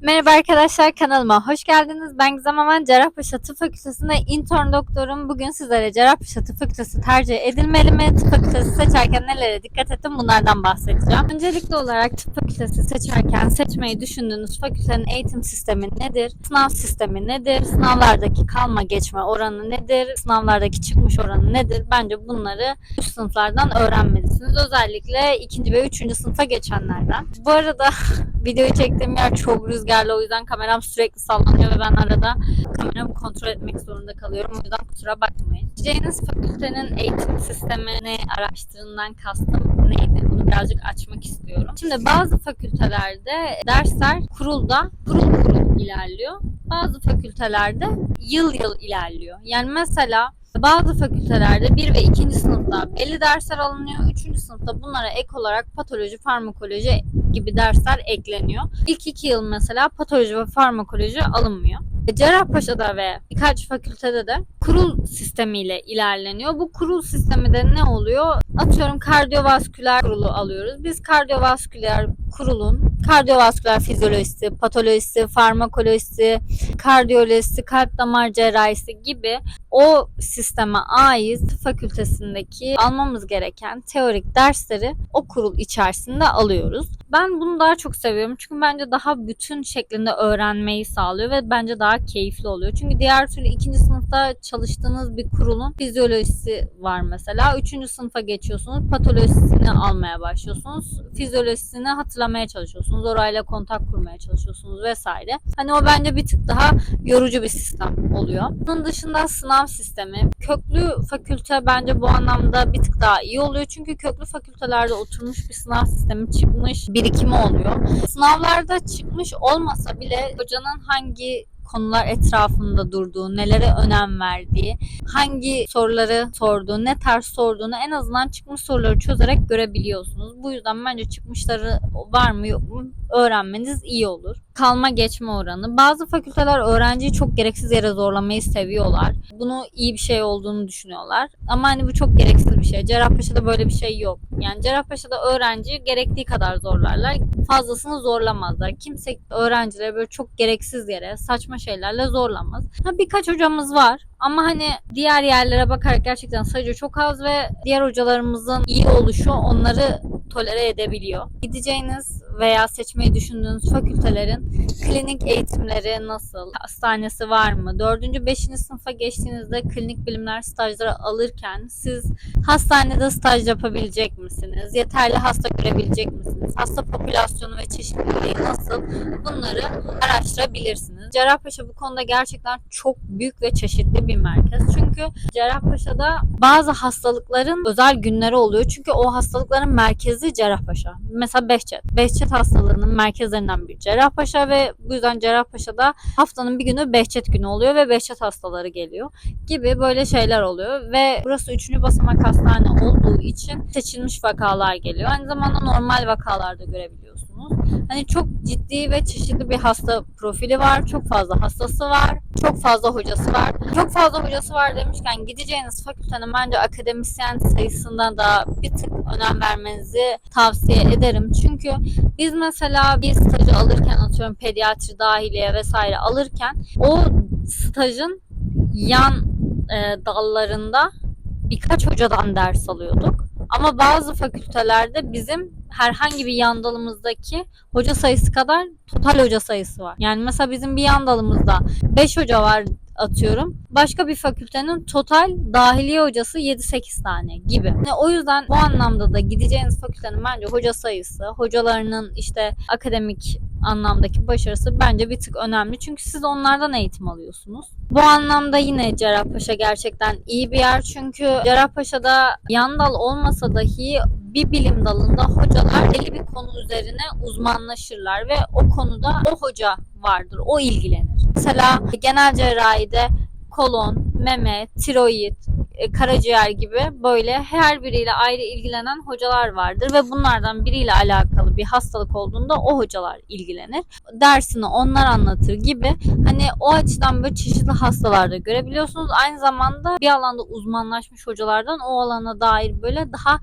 Merhaba arkadaşlar kanalıma hoş geldiniz. Ben Gizem Aman Cerrahpaşa Tıp Fakültesi'nde intern doktorum. Bugün sizlere Cerrahpaşa Tıp Fakültesi tercih edilmeli mi? Tıp Fakültesi seçerken nelere dikkat ettim bunlardan bahsedeceğim. Öncelikli olarak tıp fakültesi seçerken seçmeyi düşündüğünüz fakültenin eğitim sistemi nedir? Sınav sistemi nedir? Sınavlardaki kalma geçme oranı nedir? Sınavlardaki çıkmış oranı nedir? Bence bunları üst sınıflardan öğrenmelisiniz. Özellikle ikinci ve üçüncü sınıfa geçenlerden. Bu arada videoyu çektiğim yer çok rüzgarlı o yüzden kameram sürekli sallanıyor ve ben arada kameramı kontrol etmek zorunda kalıyorum. O yüzden kusura bakmayın. Gideceğiniz fakültenin eğitim sistemini araştırından kastım neydi? Bunu birazcık açmak istiyorum. Şimdi bazı fakültelerde dersler kurulda kurul kurul ilerliyor. Bazı fakültelerde yıl yıl ilerliyor. Yani mesela bazı fakültelerde 1 ve 2. sınıfta belli dersler alınıyor. 3. sınıfta bunlara ek olarak patoloji, farmakoloji gibi dersler ekleniyor. İlk iki yıl mesela patoloji ve farmakoloji alınmıyor. Cerrahpaşa'da ve birkaç fakültede de kurul sistemiyle ilerleniyor. Bu kurul sistemi de ne oluyor? Atıyorum kardiyovasküler kurulu alıyoruz. Biz kardiyovasküler kurulun kardiyovasküler fizyolojisi, patolojisi, farmakolojisi, kardiyolojisi, kalp damar cerrahisi gibi o sisteme ait fakültesindeki almamız gereken teorik dersleri o kurul içerisinde alıyoruz. Ben bunu daha çok seviyorum çünkü bence daha bütün şeklinde öğrenmeyi sağlıyor ve bence daha keyifli oluyor. Çünkü diğer türlü ikinci sınıfta çalıştığınız bir kurulun fizyolojisi var mesela. Üçüncü sınıfa geçiyorsunuz, patolojisini almaya başlıyorsunuz. Fizyolojisini hatırlamaya çalışıyorsunuz, orayla kontak kurmaya çalışıyorsunuz vesaire. Hani o bence bir tık daha yorucu bir sistem oluyor. Bunun dışında sınav sistemi. Köklü fakülte bence bu anlamda bir tık daha iyi oluyor. Çünkü köklü fakültelerde oturmuş bir sınav sistemi çıkmış birikimi oluyor. Sınavlarda çıkmış olmasa bile hocanın hangi konular etrafında durduğu, nelere önem verdiği, hangi soruları sorduğu, ne tarz sorduğunu en azından çıkmış soruları çözerek görebiliyorsunuz. Bu yüzden bence çıkmışları var mı yok mu öğrenmeniz iyi olur. Kalma geçme oranı. Bazı fakülteler öğrenciyi çok gereksiz yere zorlamayı seviyorlar. Bunu iyi bir şey olduğunu düşünüyorlar. Ama hani bu çok gereksiz bir şey. Cerrahpaşa'da böyle bir şey yok. Yani Cerrahpaşa'da öğrenciyi gerektiği kadar zorlarlar. Fazlasını zorlamazlar. Kimse öğrencileri böyle çok gereksiz yere saçma şeylerle zorlamaz. Ha, birkaç hocamız var ama hani diğer yerlere bakarak gerçekten sayıca çok az ve diğer hocalarımızın iyi oluşu onları tolere edebiliyor. Gideceğiniz veya seçmeyi düşündüğünüz fakültelerin klinik eğitimleri nasıl? Hastanesi var mı? 4. 5. sınıfa geçtiğinizde klinik bilimler stajları alırken siz hastanede staj yapabilecek misiniz? Yeterli hasta görebilecek misiniz? Hasta popülasyonu ve çeşitliliği nasıl? Bunları araştırabilirsiniz. Cerrahpaşa bu konuda gerçekten çok büyük ve çeşitli bir merkez. Çünkü Cerrahpaşa'da bazı hastalıkların özel günleri oluyor. Çünkü o hastalıkların merkezi Cerrahpaşa. Mesela Behçet. Behçet hastalığının merkezlerinden biri Cerrahpaşa ve bu yüzden Cerrahpaşa'da haftanın bir günü Behçet günü oluyor ve Behçet hastaları geliyor gibi böyle şeyler oluyor ve burası 3. basamak hastane olduğu için seçilmiş vakalar geliyor. Aynı zamanda normal vakalarda görebiliyorsunuz. Hani çok ciddi ve çeşitli bir hasta profili var. Çok fazla hastası var. Çok fazla hocası var. Çok fazla hocası var demişken gideceğiniz fakültenin bence akademisyen sayısından da bir tık önem vermenizi tavsiye ederim. Çünkü biz mesela bir stajı alırken atıyorum pediatri, dahiliye vesaire alırken o stajın yan e, dallarında birkaç hocadan ders alıyorduk. Ama bazı fakültelerde bizim herhangi bir yan dalımızdaki hoca sayısı kadar total hoca sayısı var. Yani mesela bizim bir yan dalımızda 5 hoca var atıyorum. Başka bir fakültenin total dahiliye hocası 7-8 tane gibi. Yani o yüzden bu anlamda da gideceğiniz fakültenin bence hoca sayısı, hocalarının işte akademik anlamdaki başarısı bence bir tık önemli. Çünkü siz onlardan eğitim alıyorsunuz. Bu anlamda yine Cerrahpaşa gerçekten iyi bir yer. Çünkü Cerrahpaşa'da yan dal olmasa dahi bir bilim dalında hocalar belli bir konu üzerine uzmanlaşırlar ve o konuda o hoca vardır, o ilgilenir. Mesela genel cerrahide kolon, meme, tiroid, e, karaciğer gibi böyle her biriyle ayrı ilgilenen hocalar vardır ve bunlardan biriyle alakalı bir hastalık olduğunda o hocalar ilgilenir. Dersini onlar anlatır gibi hani o açıdan böyle çeşitli hastalarda görebiliyorsunuz. Aynı zamanda bir alanda uzmanlaşmış hocalardan o alana dair böyle daha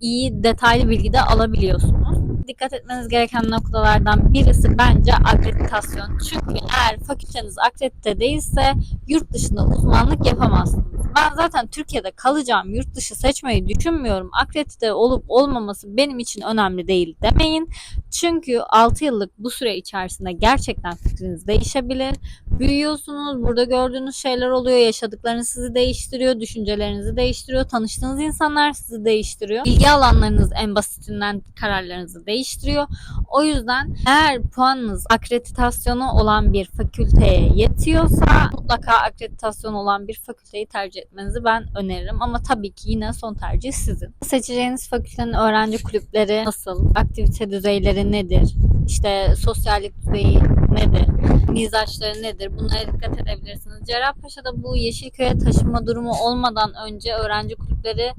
iyi detaylı bilgi de alabiliyorsunuz. dikkat etmeniz gereken noktalardan birisi bence akreditasyon. Çünkü eğer fakülteniz akredite değilse yurt dışında uzmanlık yapamazsınız. Ben zaten Türkiye'de kalacağım, yurt dışı seçmeyi düşünmüyorum. Akredite olup olmaması benim için önemli değil demeyin. Çünkü 6 yıllık bu süre içerisinde gerçekten fikriniz değişebilir. Büyüyorsunuz, burada gördüğünüz şeyler oluyor, yaşadıklarınız sizi değiştiriyor, düşüncelerinizi değiştiriyor, tanıştığınız insanlar sizi değiştiriyor. İlgi alanlarınız en basitinden kararlarınızı değiştiriyor. O yüzden eğer puanınız akreditasyonu olan bir fakülteye yetiyorsa mutlaka akreditasyon olan bir fakülteyi tercih etmenizi ben öneririm. Ama tabii ki yine son tercih sizin. Seçeceğiniz fakültenin öğrenci kulüpleri nasıl? Aktivite düzeyleri nedir? İşte sosyallik düzeyi nedir? Mizaçları nedir? Bunlara dikkat edebilirsiniz. Cerrahpaşa'da bu Yeşilköy'e taşınma durumu olmadan önce öğrenci kulüpleri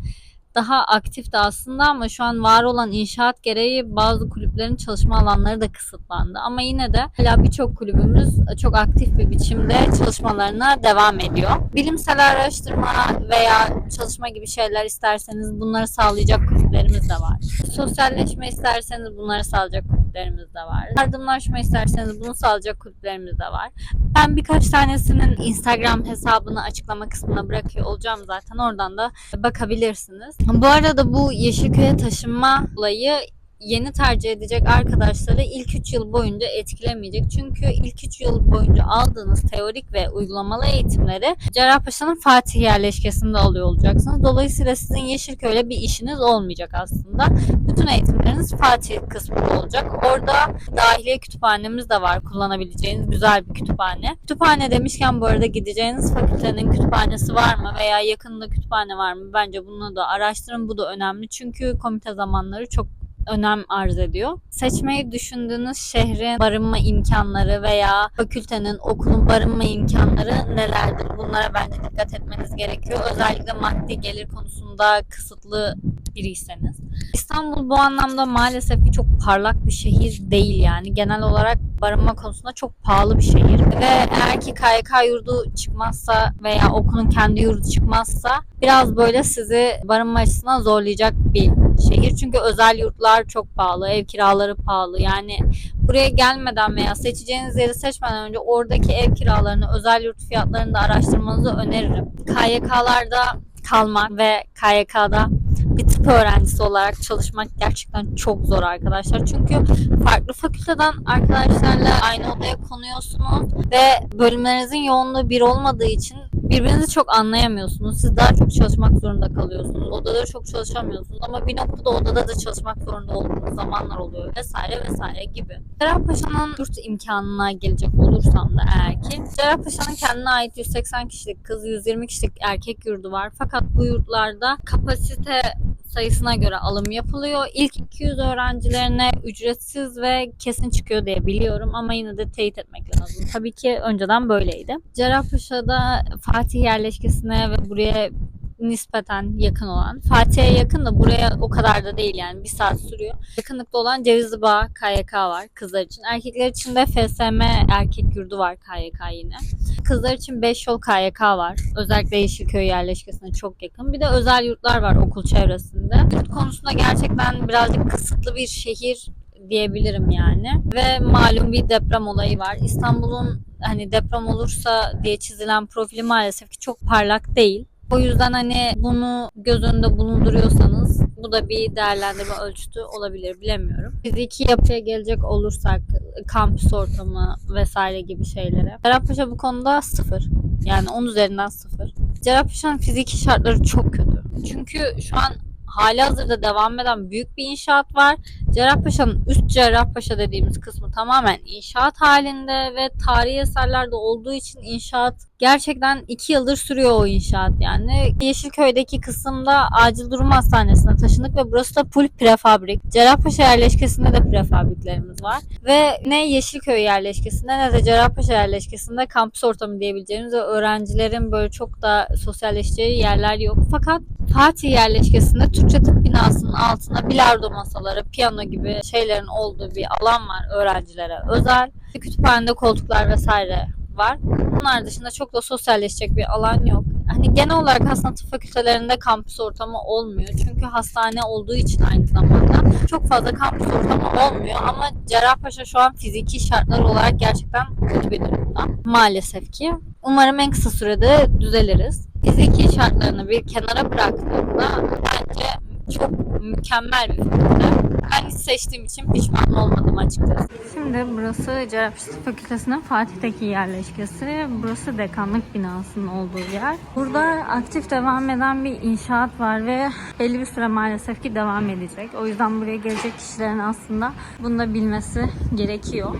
daha aktifti aslında ama şu an var olan inşaat gereği bazı kulüplerin çalışma alanları da kısıtlandı. Ama yine de hala birçok kulübümüz çok aktif bir biçimde çalışmalarına devam ediyor. Bilimsel araştırma veya çalışma gibi şeyler isterseniz bunları sağlayacak kulüplerimiz de var. Sosyalleşme isterseniz bunları sağlayacak kulüplerimiz de var. Yardımlaşma isterseniz bunu sağlayacak kulüplerimiz de var. Ben birkaç tanesinin Instagram hesabını açıklama kısmına bırakıyor olacağım zaten. Oradan da bakabilirsiniz. Bu arada bu Yeşilköy'e taşınma olayı yeni tercih edecek arkadaşları ilk 3 yıl boyunca etkilemeyecek. Çünkü ilk 3 yıl boyunca aldığınız teorik ve uygulamalı eğitimleri Cerrahpaşa'nın Fatih yerleşkesinde alıyor olacaksınız. Dolayısıyla sizin Yeşilköy'le bir işiniz olmayacak aslında. Bütün eğitimleriniz Fatih kısmında olacak. Orada dahiliye kütüphanemiz de var kullanabileceğiniz güzel bir kütüphane. Kütüphane demişken bu arada gideceğiniz fakültenin kütüphanesi var mı veya yakında kütüphane var mı? Bence bunu da araştırın. Bu da önemli. Çünkü komite zamanları çok önem arz ediyor. Seçmeyi düşündüğünüz şehrin barınma imkanları veya fakültenin, okulun barınma imkanları nelerdir? Bunlara bence dikkat etmeniz gerekiyor. Özellikle maddi gelir konusunda kısıtlı biriyseniz. İstanbul bu anlamda maalesef ki çok parlak bir şehir değil yani. Genel olarak barınma konusunda çok pahalı bir şehir. Ve eğer ki KYK yurdu çıkmazsa veya okulun kendi yurdu çıkmazsa biraz böyle sizi barınma açısından zorlayacak bir şehir. Çünkü özel yurtlar çok pahalı, ev kiraları pahalı. Yani buraya gelmeden veya seçeceğiniz yeri seçmeden önce oradaki ev kiralarını, özel yurt fiyatlarını da araştırmanızı öneririm. KYK'larda kalmak ve KYK'da bir tıp öğrencisi olarak çalışmak gerçekten çok zor arkadaşlar. Çünkü farklı fakülteden arkadaşlarla aynı odaya konuyorsunuz ve bölümlerinizin yoğunluğu bir olmadığı için birbirinizi çok anlayamıyorsunuz. Siz daha çok çalışmak zorunda kalıyorsunuz. Odada çok çalışamıyorsunuz ama bir noktada odada da çalışmak zorunda olduğunuz zamanlar oluyor vesaire vesaire gibi. Cerrahpaşa'nın yurt imkanına gelecek olursam da eğer ki Cerrahpaşa'nın kendine ait 180 kişilik kız 120 kişilik erkek yurdu var. Fakat bu yurtlarda kapasite sayısına göre alım yapılıyor. İlk 200 öğrencilerine ücretsiz ve kesin çıkıyor diye biliyorum ama yine de teyit etmek lazım. Tabii ki önceden böyleydi. Cerrahpaşa'da Fatih yerleşkesine ve buraya nispeten yakın olan. Fatih'e yakın da buraya o kadar da değil yani bir saat sürüyor. Yakınlıkta olan Cevizli Bağ KYK var kızlar için. Erkekler için de FSM erkek yurdu var KYK yine. Kızlar için 5 yol KYK var. Özellikle Yeşilköy yerleşkesine çok yakın. Bir de özel yurtlar var okul çevresinde. Yurt konusunda gerçekten birazcık kısıtlı bir şehir diyebilirim yani. Ve malum bir deprem olayı var. İstanbul'un hani deprem olursa diye çizilen profili maalesef ki çok parlak değil. O yüzden hani bunu göz önünde bulunduruyorsanız bu da bir değerlendirme ölçütü olabilir bilemiyorum. Fiziki yapıya gelecek olursak kampüs ortamı vesaire gibi şeylere. Cerrahpaşa bu konuda sıfır. Yani 10 üzerinden sıfır. Cerrahpaşa'nın fiziki şartları çok kötü. Çünkü şu an hali hazırda devam eden büyük bir inşaat var. Cerrahpaşa'nın üst Cerrahpaşa dediğimiz kısmı tamamen inşaat halinde ve tarihi eserlerde olduğu için inşaat gerçekten 2 yıldır sürüyor o inşaat yani. Yeşilköy'deki kısımda acil durum hastanesine taşındık ve burası da full prefabrik. Cerrahpaşa yerleşkesinde de prefabriklerimiz var. Ve ne Yeşilköy yerleşkesinde ne de Cerrahpaşa yerleşkesinde kampüs ortamı diyebileceğimiz ve öğrencilerin böyle çok da sosyalleşeceği yerler yok. Fakat Fatih yerleşkesinde Türkçe tıp binasının altında bilardo masaları, piyano gibi şeylerin olduğu bir alan var öğrencilere özel. Kütüphanede koltuklar vesaire var. Bunlar dışında çok da sosyalleşecek bir alan yok. Hani genel olarak aslında tıp fakültelerinde kampüs ortamı olmuyor. Çünkü hastane olduğu için aynı zamanda çok fazla kampüs ortamı olmuyor. Ama Cerrahpaşa şu an fiziki şartlar olarak gerçekten kötü bir durumda. Maalesef ki. Umarım en kısa sürede düzeliriz. Fiziki şartlarını bir kenara bıraktığımda bence çok mükemmel bir fakülte. Ben hiç seçtiğim için pişman olmadım açıkçası. Şimdi burası Cerrahpaşa Fakültesi'nin Fatih'teki yerleşkesi. Burası dekanlık binasının olduğu yer. Burada aktif devam eden bir inşaat var ve belli bir süre maalesef ki devam edecek. O yüzden buraya gelecek kişilerin aslında bunu da bilmesi gerekiyor.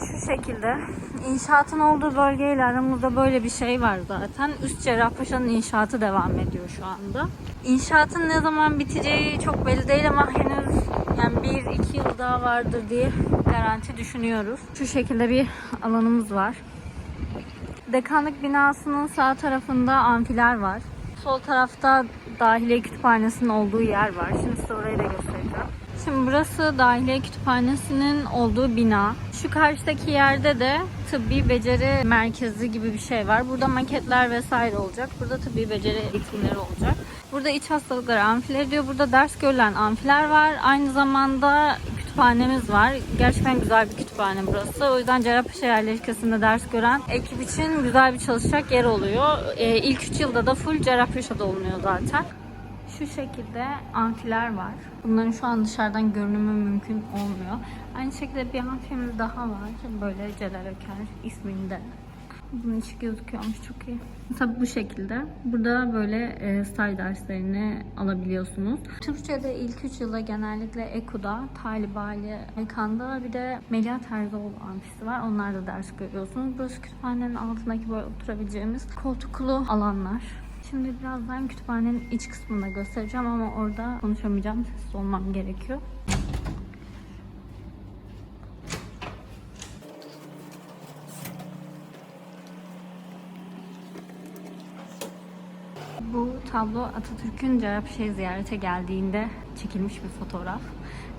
Şu şekilde inşaatın olduğu bölgeyle aramızda böyle bir şey var zaten. Üst Cerrahpaşa'nın inşaatı devam ediyor şu anda. İnşaatın ne zaman biteceği çok belli değil ama henüz yani bir iki yıl daha vardır diye garanti düşünüyoruz. Şu şekilde bir alanımız var. Dekanlık binasının sağ tarafında amfiler var. Sol tarafta dahiliye kütüphanesinin olduğu yer var. Şimdi size orayı da göstereceğim. Şimdi burası dahiliye kütüphanesinin olduğu bina. Şu karşıdaki yerde de tıbbi beceri merkezi gibi bir şey var. Burada maketler vesaire olacak. Burada tıbbi beceri eğitimleri olacak. Burada iç hastalıkları amfileri diyor. Burada ders görülen amfiler var. Aynı zamanda kütüphanemiz var. Gerçekten güzel bir kütüphane burası. O yüzden Cerrahpaşa yerleşkesinde ders gören ekip için güzel bir çalışacak yer oluyor. Ee, ilk 3 yılda da full Cerrahpaşa'da olunuyor zaten. Şu şekilde amfiler var. Bunların şu an dışarıdan görünümü mümkün olmuyor. Aynı şekilde bir amfimiz daha var. Böyle Celal Öker isminde. Bunun içi gözüküyormuş çok iyi. Tabi bu şekilde. Burada böyle e, staj derslerini alabiliyorsunuz. Türkçe'de ilk 3 yılda genellikle EKU'da, Talibali, Mekan'da bir de Melia Terzoğlu amfisi var. Onlarda ders görüyorsunuz. Burası kütüphanenin altındaki böyle oturabileceğimiz koltuklu alanlar. Şimdi birazdan kütüphanenin iç kısmını da göstereceğim ama orada konuşamayacağım. Sessiz olmam gerekiyor. Bu tablo Atatürk'ün Cerrahpaşa'yı ziyarete geldiğinde çekilmiş bir fotoğraf.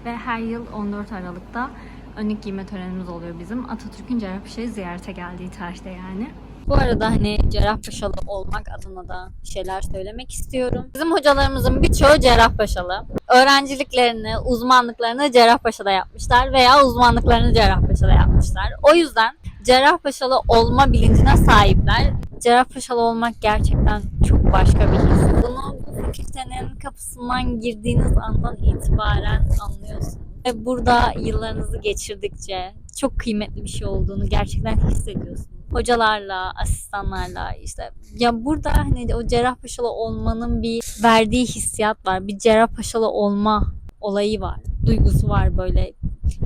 Ve her yıl 14 Aralık'ta önlük giyme törenimiz oluyor bizim. Atatürk'ün Cerrahpaşa'yı ziyarete geldiği tarihte yani. Bu arada hani Cerrahpaşalı olmak adına da şeyler söylemek istiyorum. Bizim hocalarımızın birçoğu Cerrahpaşalı. Öğrenciliklerini, uzmanlıklarını Cerrahpaşa'da yapmışlar veya uzmanlıklarını Cerrahpaşa'da yapmışlar. O yüzden Cerrahpaşalı olma bilincine sahipler. Cerrahpaşalı olmak gerçekten çok başka bir his. Bunu bu fakültenin kapısından girdiğiniz andan itibaren anlıyorsunuz. Ve burada yıllarınızı geçirdikçe çok kıymetli bir şey olduğunu gerçekten hissediyorsunuz. Hocalarla, asistanlarla işte ya burada hani o Cerrahpaşalı olmanın bir verdiği hissiyat var. Bir Cerrahpaşalı olma olayı var. Duygusu var böyle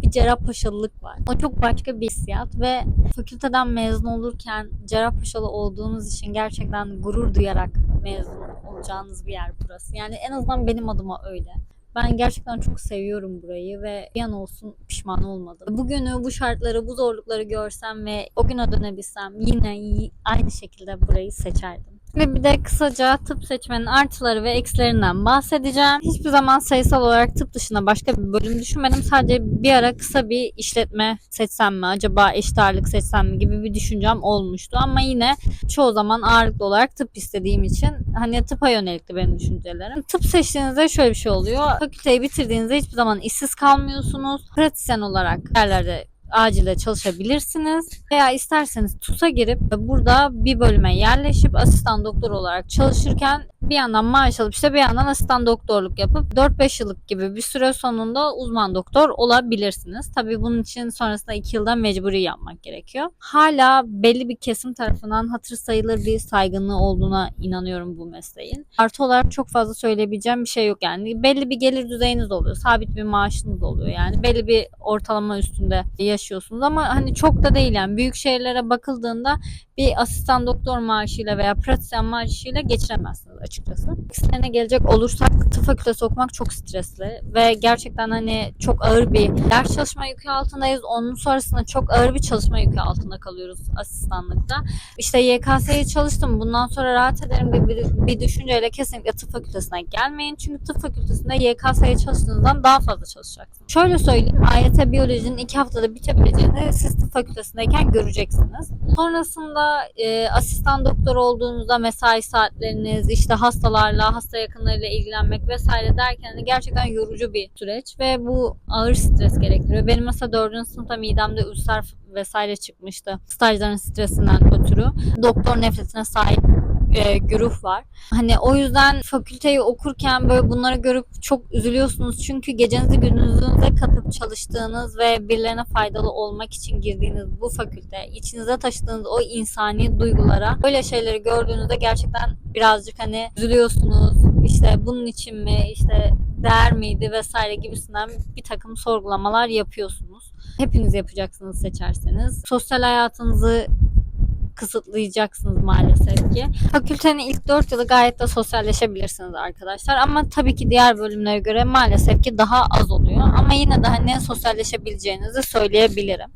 bir Cerrahpaşalılık var. O çok başka bir hissiyat ve fakülteden mezun olurken Cerrahpaşalı olduğunuz için gerçekten gurur duyarak mezun olacağınız bir yer burası. Yani en azından benim adıma öyle. Ben gerçekten çok seviyorum burayı ve bir an olsun pişman olmadım. Bugünü, bu şartları, bu zorlukları görsem ve o güne dönebilsem yine aynı şekilde burayı seçerdim. Ve bir de kısaca tıp seçmenin artıları ve eksilerinden bahsedeceğim. Hiçbir zaman sayısal olarak tıp dışında başka bir bölüm düşünmedim. Sadece bir ara kısa bir işletme seçsem mi, acaba eşit ağırlık seçsem mi gibi bir düşüncem olmuştu. Ama yine çoğu zaman ağırlıklı olarak tıp istediğim için hani tıpa yönelikti benim düşüncelerim. Tıp seçtiğinizde şöyle bir şey oluyor. Fakülteyi bitirdiğinizde hiçbir zaman işsiz kalmıyorsunuz. Pratisyen olarak yerlerde acilde çalışabilirsiniz. Veya isterseniz TUS'a girip burada bir bölüme yerleşip asistan doktor olarak çalışırken bir yandan maaş alıp işte bir yandan asistan doktorluk yapıp 4-5 yıllık gibi bir süre sonunda uzman doktor olabilirsiniz. Tabii bunun için sonrasında 2 yılda mecburi yapmak gerekiyor. Hala belli bir kesim tarafından hatır sayılır bir saygınlığı olduğuna inanıyorum bu mesleğin. Artı olarak çok fazla söyleyebileceğim bir şey yok yani. Belli bir gelir düzeyiniz oluyor. Sabit bir maaşınız oluyor yani. Belli bir ortalama üstünde yaşıyorsunuz ama hani çok da değil yani. Büyük şehirlere bakıldığında bir asistan doktor maaşıyla veya pratisyen maaşıyla geçiremezsiniz açıkçası. Eksilerine gelecek olursak tıp fakültesi okumak çok stresli ve gerçekten hani çok ağır bir ders çalışma yükü altındayız. Onun sonrasında çok ağır bir çalışma yükü altında kalıyoruz asistanlıkta. İşte YKS'ye çalıştım. Bundan sonra rahat ederim gibi bir, bir düşünceyle kesinlikle tıp fakültesine gelmeyin. Çünkü tıp fakültesinde YKS'ye çalıştığınızdan daha fazla çalışacaksınız. Şöyle söyleyeyim. AYT biyolojinin iki haftada bitebileceğini siz tıp fakültesindeyken göreceksiniz. Sonrasında e, asistan doktor olduğunuzda mesai saatleriniz, işte hastalarla, hasta yakınlarıyla ilgilenmek vesaire derken de gerçekten yorucu bir süreç ve bu ağır stres gerektiriyor. Benim mesela dördüncü sınıfta midemde ülser vesaire çıkmıştı. Stajların stresinden ötürü. Doktor nefretine sahip e, güruh var. Hani o yüzden fakülteyi okurken böyle bunları görüp çok üzülüyorsunuz. Çünkü gecenizi gündüzünüze katıp çalıştığınız ve birilerine faydalı olmak için girdiğiniz bu fakülte, içinize taşıdığınız o insani duygulara böyle şeyleri gördüğünüzde gerçekten birazcık hani üzülüyorsunuz. İşte bunun için mi, işte değer miydi vesaire gibisinden bir takım sorgulamalar yapıyorsunuz. Hepiniz yapacaksınız seçerseniz. Sosyal hayatınızı kısıtlayacaksınız maalesef ki. Fakültenin ilk 4 yılı gayet de sosyalleşebilirsiniz arkadaşlar. Ama tabii ki diğer bölümlere göre maalesef ki daha az oluyor. Ama yine de hani sosyalleşebileceğinizi söyleyebilirim.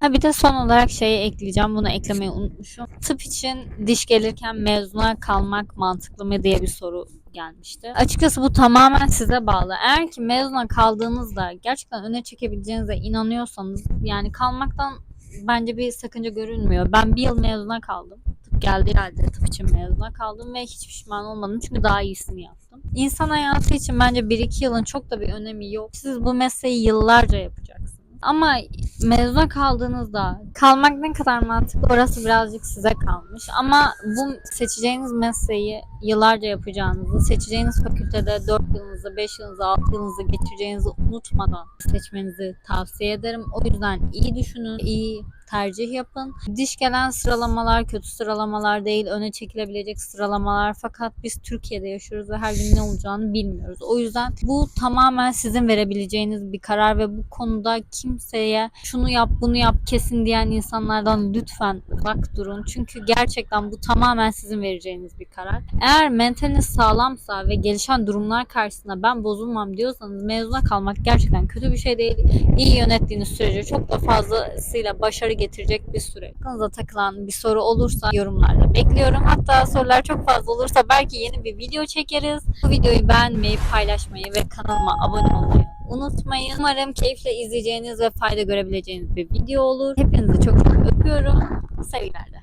Ha bir de son olarak şeyi ekleyeceğim. Bunu eklemeyi unutmuşum. Tıp için diş gelirken mezuna kalmak mantıklı mı diye bir soru gelmişti. Açıkçası bu tamamen size bağlı. Eğer ki mezuna kaldığınızda gerçekten öne çekebileceğinize inanıyorsanız yani kalmaktan bence bir sakınca görünmüyor. Ben bir yıl mezuna kaldım. Tıp geldiği halde tıp için mezuna kaldım ve hiç pişman olmadım çünkü daha iyisini yaptım. İnsan hayatı için bence 1-2 yılın çok da bir önemi yok. Siz bu mesleği yıllarca yapacaksınız. Ama mezuna kaldığınızda kalmak ne kadar mantıklı orası birazcık size kalmış. Ama bu seçeceğiniz mesleği yıllarca yapacağınızı, seçeceğiniz fakültede 4 yılınızı, 5 yılınızı, 6 yılınızı geçireceğinizi unutmadan seçmenizi tavsiye ederim. O yüzden iyi düşünün, iyi tercih yapın. Diş gelen sıralamalar kötü sıralamalar değil, öne çekilebilecek sıralamalar. Fakat biz Türkiye'de yaşıyoruz ve her gün ne olacağını bilmiyoruz. O yüzden bu tamamen sizin verebileceğiniz bir karar ve bu konuda kimseye şunu yap, bunu yap kesin diyen insanlardan lütfen uzak durun. Çünkü gerçekten bu tamamen sizin vereceğiniz bir karar. Eğer mentaliniz sağlamsa ve gelişen durumlar karşısında ben bozulmam diyorsanız mezuna kalmak gerçekten kötü bir şey değil. İyi yönettiğiniz sürece çok da fazlasıyla başarı getirecek bir süre. Aklınıza takılan bir soru olursa yorumlarda bekliyorum. Hatta sorular çok fazla olursa belki yeni bir video çekeriz. Bu videoyu beğenmeyi, paylaşmayı ve kanalıma abone olmayı unutmayın. Umarım keyifle izleyeceğiniz ve fayda görebileceğiniz bir video olur. Hepinizi çok çok öpüyorum. Sevgilerle.